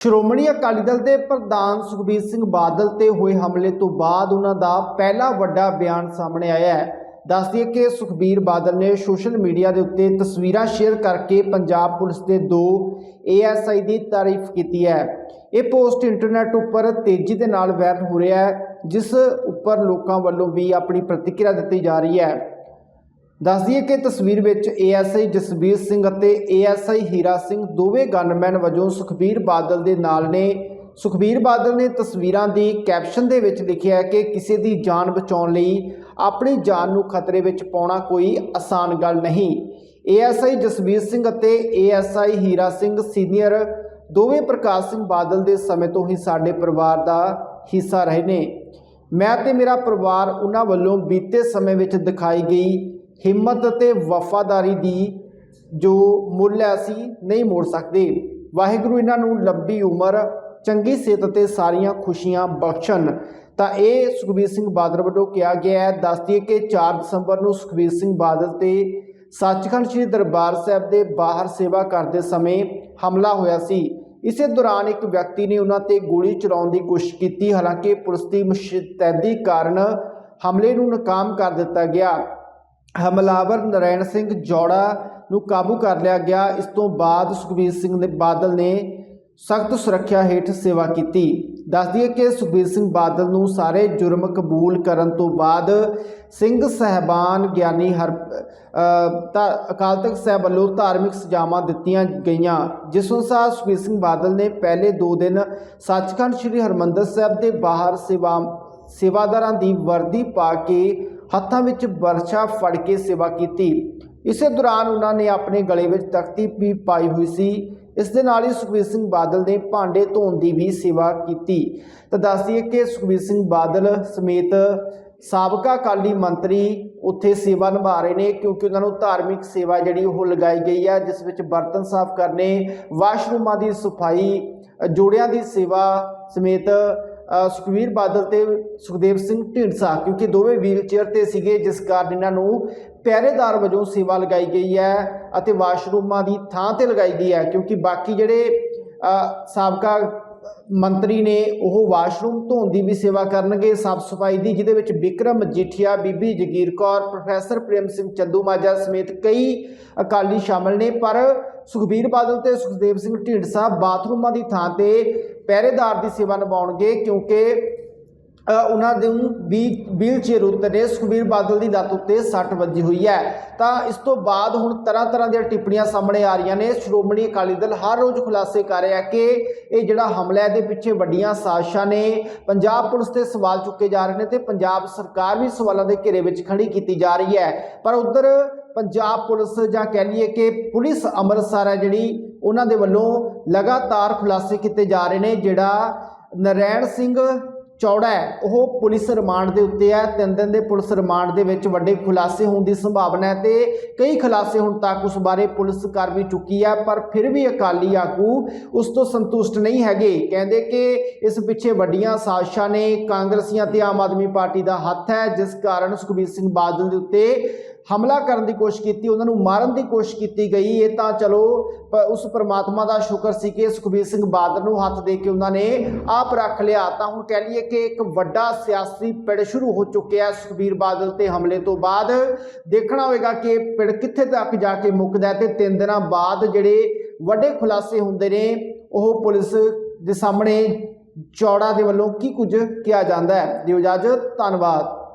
ਸ਼੍ਰੋਮਣੀ ਅਕਾਲੀ ਦਲ ਦੇ ਪ੍ਰਧਾਨ ਸੁਖਬੀਰ ਸਿੰਘ ਬਾਦਲ ਤੇ ਹੋਏ ਹਮਲੇ ਤੋਂ ਬਾਅਦ ਉਹਨਾਂ ਦਾ ਪਹਿਲਾ ਵੱਡਾ ਬਿਆਨ ਸਾਹਮਣੇ ਆਇਆ ਹੈ। ਦੱਸ ਕਿ ਸੁਖਬੀਰ ਬਾਦਲ ਨੇ ਸੋਸ਼ਲ ਮੀਡੀਆ ਦੇ ਉੱਤੇ ਤਸਵੀਰਾਂ ਸ਼ੇਅਰ ਕਰਕੇ ਪੰਜਾਬ ਪੁਲਿਸ ਦੇ ਦੋ ਏਐਸਆਈ ਦੀ ਤਾਰੀਫ ਕੀਤੀ ਹੈ। ਇਹ ਪੋਸਟ ਇੰਟਰਨੈਟ ਉੱਪਰ ਤੇਜ਼ੀ ਦੇ ਨਾਲ ਵਾਇਰਲ ਹੋ ਰਿਹਾ ਹੈ, ਜਿਸ ਉੱਪਰ ਲੋਕਾਂ ਵੱਲੋਂ ਵੀ ਆਪਣੀ ਪ੍ਰਤੀਕਿਰਿਆ ਦਿੱਤੀ ਜਾ ਰਹੀ ਹੈ। ਦੱਸ ਦਈਏ ਕਿ ਤਸਵੀਰ ਵਿੱਚ ਏਐਸਆਈ ਜਸਬੀਰ ਸਿੰਘ ਅਤੇ ਏਐਸਆਈ ਹੀਰਾ ਸਿੰਘ ਦੋਵੇਂ ਗਨਮੈਨ ਵਜੋਂ ਸੁਖਬੀਰ ਬਾਦਲ ਦੇ ਨਾਲ ਨੇ। ਸੁਖਬੀਰ ਬਾਦਲ ਨੇ ਤਸਵੀਰਾਂ ਦੀ ਕੈਪਸ਼ਨ ਦੇ ਵਿੱਚ ਲਿਖਿਆ ਹੈ ਕਿ ਕਿਸੇ ਦੀ ਜਾਨ ਬਚਾਉਣ ਲਈ ਆਪਣੀ ਜਾਨ ਨੂੰ ਖਤਰੇ ਵਿੱਚ ਪਾਉਣਾ ਕੋਈ ਆਸਾਨ ਗੱਲ ਨਹੀਂ। ਏਐਸਆਈ ਜਸਬੀਰ ਸਿੰਘ ਅਤੇ ਏਐਸਆਈ ਹੀਰਾ ਸਿੰਘ ਸੀਨੀਅਰ ਦੋਵੇਂ ਪ੍ਰਕਾਸ਼ ਸਿੰਘ ਬਾਦਲ ਦੇ ਸਮੇਂ ਤੋਂ ਹੀ ਸਾਡੇ ਪਰਿਵਾਰ ਦਾ ਹਿੱਸਾ ਰਹੇ ਨੇ। ਮੈਂ ਤੇ ਮੇਰਾ ਪਰਿਵਾਰ ਉਹਨਾਂ ਵੱਲੋਂ ਬੀਤੇ ਸਮੇਂ ਵਿੱਚ ਦਿਖਾਈ ਗਈ ਹਿੰਮਤ ਅਤੇ ਵਫਾਦਾਰੀ ਦੀ ਜੋ ਮੁੱਲ ਹੈ ਅਸੀਂ ਨਹੀਂ ਮੋੜ ਸਕਦੇ। ਵਾਹਿਗੁਰੂ ਇਹਨਾਂ ਨੂੰ ਲੰਬੀ ਉਮਰ, ਚੰਗੀ ਸਿਹਤ ਅਤੇ ਸਾਰੀਆਂ ਖੁਸ਼ੀਆਂ ਬਖਸ਼ਣ। ਤਾਂ ਇਹ ਸੁਖਬੀਰ ਸਿੰਘ ਬਾਦਲ ਵੱਲੋਂ ਕਿਹਾ ਗਿਆ ਹੈ। ਦੱਸ ਦਈਏ ਕਿ 4 ਦਸੰਬਰ ਨੂੰ ਸੁਖਬੀਰ ਸਿੰਘ ਬਾਦਲ ਤੇ ਸੱਚਖੰਡ ਸ੍ਰੀ ਦਰਬਾਰ ਸਾਹਿਬ ਦੇ ਬਾਹਰ ਸੇਵਾ ਕਰਦੇ ਸਮੇਂ ਹਮਲਾ ਹੋਇਆ ਸੀ। ਇਸੇ ਦੌਰਾਨ ਇੱਕ ਵਿਅਕਤੀ ਨੇ ਉਹਨਾਂ ਤੇ ਗੋਲੀ ਚਲਾਉਣ ਦੀ ਕੋਸ਼ਿਸ਼ ਕੀਤੀ। ਹਾਲਾਂਕਿ ਪੁਲਿਸ ਦੀ ਮੁਸ਼ਤੈਦੀ ਕਾਰਨ ਹਮਲੇ ਨੂੰ ਨਾਕਾਮ ਕਰ ਦਿੱਤਾ ਗਿਆ। ਹਮਲਾਵਰ ਨਰੈਣ ਸਿੰਘ ਜੋੜਾ ਨੂੰ ਕਾਬੂ ਕਰ ਲਿਆ ਗਿਆ। ਇਸ ਤੋਂ ਬਾਅਦ ਸੁਖਬੀਰ ਸਿੰਘ ਨੇ ਬਾਦਲ ਨੇ ਸਖਤ ਸੁਰੱਖਿਆ ਹੇਠ ਸੇਵਾ ਕੀਤੀ। ਦੱਸ ਦਈਏ ਕਿ ਸੁਖਬੀਰ ਸਿੰਘ ਬਾਦਲ ਨੂੰ ਸਾਰੇ ਜੁਰਮ ਕਬੂਲ ਕਰਨ ਤੋਂ ਬਾਅਦ ਸਿੰਘ ਸਹਿਬਾਨ ਗਿਆਨੀ ਹਰ ਅ, ਅਕਾਲ ਤਖਤ ਸਾਹਿਬ ਵੱਲੋਂ ਧਾਰਮਿਕ ਸਜ਼ਾਵਾਂ ਦਿੱਤੀਆਂ ਗਈਆਂ। ਜਿਸ ਅਨੁਸਾਰ ਸੁਖਬੀਰ ਸਿੰਘ ਬਾਦਲ ਨੇ ਪਹਿਲੇ 2 ਦਿਨ ਸੱਚਖੰਡ ਸ੍ਰੀ ਹਰਮੰਦਰ ਸਾਹਿਬ ਦੇ ਬਾਹਰ ਸੇਵਾ ਸੇਵਾਦਾਰਾਂ ਦੀ ਵਰਦੀ ਪਾ ਕੇ ਹੱਥਾਂ ਵਿੱਚ ਵਰਸ਼ਾ ਫੜ ਕੇ ਸੇਵਾ ਕੀਤੀ। ਇਸੇ ਦੌਰਾਨ ਉਹਨਾਂ ਨੇ ਆਪਣੇ ਗਲੇ ਵਿੱਚ ਤਖਤੀ ਵੀ ਪਾਈ ਹੋਈ ਸੀ। ਇਸ ਦੇ ਨਾਲ ਹੀ ਸੁਖਬੀਰ ਸਿੰਘ ਬਾਦਲ ਨੇ ਭਾਂਡੇ ਧੋਣ ਦੀ ਵੀ ਸੇਵਾ ਕੀਤੀ। ਤਾਂ ਦੱਸ ਦਈਏ ਕਿ ਸੁਖਬੀਰ ਸਿੰਘ ਬਾਦਲ ਸਮੇਤ ਸਾਬਕਾ ਅਕਾਲੀ ਮੰਤਰੀ ਉੱਥੇ ਸੇਵਾ ਨਿਭਾ ਰਹੇ ਨੇ ਕਿਉਂਕਿ ਉਹਨਾਂ ਨੂੰ ਧਾਰਮਿਕ ਸੇਵਾ ਜਿਹੜੀ ਉਹ ਲਗਾਈ ਗਈ ਹੈ, ਜਿਸ ਵਿੱਚ ਬਰਤਨ ਸਾਫ਼ ਕਰਨੇ, ਵਾਸ਼ਰੂਮਾਂ ਦੀ ਸਫ਼ਾਈ ਜੋੜਿਆਂ ਦੀ ਸੇਵਾ ਸਮੇਤ ਅ, ਸੁਖਬੀਰ ਬਾਦਲ ਤੇ ਸੁਖਦੇਵ ਸਿੰਘ ਢੀਂਡਸਾ ਕਿਉਂਕਿ ਦੋਵੇਂ ਵੀਲਚੇਅਰ ਤੇ ਸੀਗੇ ਜਿਸ ਕਾਰਨ ਇਹਨਾਂ ਨੂੰ ਪਹਿਰੇਦਾਰ ਵਜੋਂ ਸੇਵਾ ਲਗਾਈ ਗਈ ਹੈ ਅਤੇ ਵਾਸ਼ਰੂਮਾਂ ਦੀ ਥਾਂ ਤੇ ਲਗਾਈ ਗਈ ਹੈ ਕਿਉਂਕਿ ਬਾਕੀ ਜਿਹੜੇ ਸਾਬਕਾ ਮੰਤਰੀ ਨੇ ਉਹ ਵਾਸ਼ਰੂਮ ਧੋਣ ਦੀ ਵੀ ਸੇਵਾ ਕਰਨਗੇ। ਸਾਫ਼ ਸਫ਼ਾਈ ਦੀ, ਜਿਹਦੇ ਵਿੱਚ ਵਿਕਰਮ ਮਜੀਠੀਆ ਬੀਬੀ ਜਗੀਰ ਕੌਰ, ਪ੍ਰੋਫੈਸਰ ਪ੍ਰੇਮ ਸਿੰਘ ਚੰਦੂ ਮਾਜਾ ਸਮੇਤ ਕਈ ਅਕਾਲੀ ਸ਼ਾਮਲ ਨੇ। ਪਰ ਸੁਖਬੀਰ ਬਾਦਲ ਤੇ ਸੁਖਦੇਵ ਸਿੰਘ ਢੀਂਡਸਾ ਬਾਥਰੂਮਾਂ ਦੀ ਥਾਂ ਤੇ ਪਹਿਰੇਦਾਰ ਦੀ ਸੇਵਾ ਨਿਭਾਉਣਗੇ, ਕਿਉਂਕਿ ਉਹਨਾਂ ਦੇ ਵੀ ਵੀਲ ਚੇਅਰ ਉੱਤੇ ਨੇ। ਸੁਖਬੀਰ ਬਾਦਲ ਦੀ ਲੱਤ ਉੱਤੇ ਸੱਟ ਵੱਜੀ ਹੋਈ ਹੈ। ਤਾਂ ਇਸ ਤੋਂ ਬਾਅਦ ਹੁਣ ਤਰ੍ਹਾਂ ਤਰ੍ਹਾਂ ਦੀਆਂ ਟਿੱਪਣੀਆਂ ਸਾਹਮਣੇ ਆ ਰਹੀਆਂ ਨੇ। ਸ਼੍ਰੋਮਣੀ ਅਕਾਲੀ ਦਲ ਹਰ ਰੋਜ਼ ਖੁਲਾਸੇ ਕਰ ਰਿਹਾ ਕਿ ਇਹ ਜਿਹੜਾ ਹਮਲਾ ਹੈ ਦੇ ਪਿੱਛੇ ਵੱਡੀਆਂ ਸਾਜ਼ਿਸ਼ਾਂ ਨੇ। ਪੰਜਾਬ ਪੁਲਿਸ ਤੇ ਸਵਾਲ ਚੁੱਕੇ ਜਾ ਰਹੇ ਨੇ ਤੇ ਪੰਜਾਬ ਸਰਕਾਰ ਵੀ ਸਵਾਲਾਂ ਦੇ ਘੇਰੇ ਵਿੱਚ ਖੜੀ ਕੀਤੀ ਜਾ ਰਹੀ ਹੈ। ਪਰ ਉਧਰ ਪੰਜਾਬ ਪੁਲਿਸ ਜਾਂ ਕਹਿ ਲਈਏ ਕਿ ਪੁਲਿਸ ਅੰਮ੍ਰਿਤਸਰ ਹੈ ਜਿਹੜੀ, ਉਹਨਾਂ ਦੇ ਵੱਲੋਂ ਲਗਾਤਾਰ ਖੁਲਾਸੇ ਕੀਤੇ ਜਾ ਰਹੇ ਨੇ, ਜਿਹੜਾ ਨਰੈਣ ਸਿੰਘ ਚੌੜਾ ਹੈ। ਉਹ ਪੁਲਿਸ ਰਿਮਾਂਡ ਦੇ ਉੱਤੇ ਹੈ। ਤਿੰਨ ਦਿਨ ਦੇ ਪੁਲਿਸ ਰਿਮਾਂਡ ਦੇ ਵਿੱਚ ਵੱਡੇ ਖੁਲਾਸੇ ਹੋਣ ਦੀ ਸੰਭਾਵਨਾ ਹੈ ਤੇ ਕਈ ਖੁਲਾਸੇ ਹੁਣ ਤੱਕ ਉਸ ਬਾਰੇ ਪੁਲਿਸ ਕਰ ਵੀ ਚੁੱਕੀ ਹੈ, ਪਰ ਫਿਰ ਵੀ ਅਕਾਲੀ ਆਗੂ ਉਸ ਤੋਂ ਸੰਤੁਸ਼ਟ ਨਹੀਂ ਹੈਗੇ। ਕਹਿੰਦੇ ਕਿ ਇਸ ਪਿੱਛੇ ਵੱਡੀਆਂ ਸਾਜ਼ਿਸ਼ਾਂ ਨੇ ਕਾਂਗਰਸੀਆਂ ਤੇ ਆਮ ਆਦਮੀ ਪਾਰਟੀ ਦਾ ਹੱਥ ਹੈ, ਜਿਸ ਕਾਰਨ ਸੁਖਬੀਰ ਸਿੰਘ ਬਾਦਲ ਦੇ ਉੱਤੇ ਹਮਲਾ ਕਰਨ ਦੀ ਕੋਸ਼ਿਸ਼ ਕੀਤੀ, ਉਹਨਾਂ ਨੂੰ ਮਾਰਨ ਦੀ ਕੋਸ਼ਿਸ਼ ਕੀਤੀ ਗਈ। ਇਹ ਤਾਂ ਚਲੋ, ਪ- ਉਸ ਪ੍ਰਮਾਤਮਾ ਦਾ ਸ਼ੁਕਰ ਸੀ ਕਿ ਸੁਖਬੀਰ ਸਿੰਘ ਬਾਦਲ ਨੂੰ ਹੱਥ ਦੇ ਕੇ ਉਹਨਾਂ ਨੇ ਆਪ ਰੱਖ ਲਿਆ। ਤਾਂ ਹੁਣ ਕਹਿ ਲਈਏ ਕਿ ਇੱਕ ਵੱਡਾ ਸਿਆਸੀ ਪਿੜ ਸ਼ੁਰੂ ਹੋ ਚੁੱਕਿਆ ਹੈ ਸੁਖਬੀਰ ਬਾਦਲ ਤੇ ਹਮਲੇ ਤੋਂ ਬਾਅਦ। ਦੇਖਣਾ ਹੋਵੇਗਾ ਕਿ ਇਹ ਪਿੜ ਕਿੱਥੇ ਤੱਕ ਜਾ ਕੇ ਮੁੱਕਦਾ ਹੈ ਤੇ ਤਿੰਨ ਦਿਨਾਂ ਬਾਅਦ ਜਿਹੜੇ ਵੱਡੇ ਖੁਲਾਸੇ ਹੁੰਦੇ ਨੇ, ਉਹ ਪੁਲਿਸ ਦੇ ਸਾਹਮਣੇ ਚੌੜਾ ਦੇ ਵੱਲੋਂ ਕੀ ਕੁਝ ਕਿਹਾ ਜਾਂਦਾ ਹੈ। ਦਿਓ ਇਜਾਜ਼ਤ, ਧੰਨਵਾਦ।